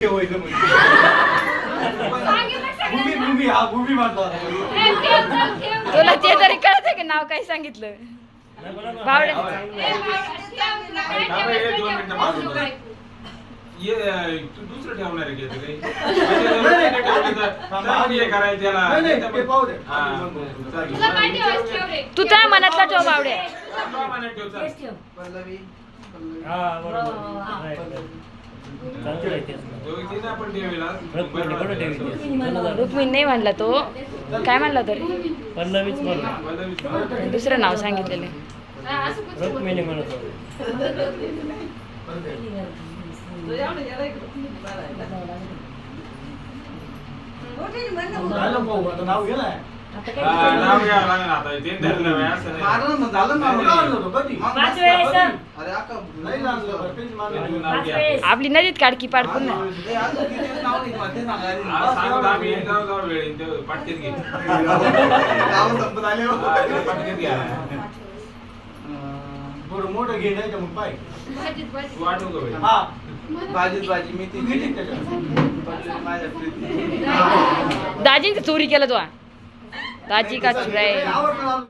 ठेवायचं म्हणजे भूमी हा भूमी. तुला ते तरी कळत की नाव काय सांगितलं बावड्या ये तू दुसरं ठेवणार आहे? हे. हा. त्या मनातला ठेव बावड्या हा, मनात ठेव, चांगलं. रुक्मिणी नाही म्हणला तो. काय म्हणला तरी? पल्लवीच म्हणलं पल्लवी. दुसरं नाव सांगितलेलं रुक्मिणी म्हणत होते. मारलं झालं ना? मग पाच वेळेस. कधी? अरे अक्का बरं. पाच वेळेस. आपली नदीत काढकी पाड पुन्हा ए, अजून किती नाव नाही मला ते सांगा आधी. हा. नावं संपत आले. थोडं मोठं घे नाही मग पाय. हा भाजी मी ती किती त्याच्यात? पडलेली माझ्या प्रीती दाजींची चोरी केलं तो दाजी का चुराय आवडलं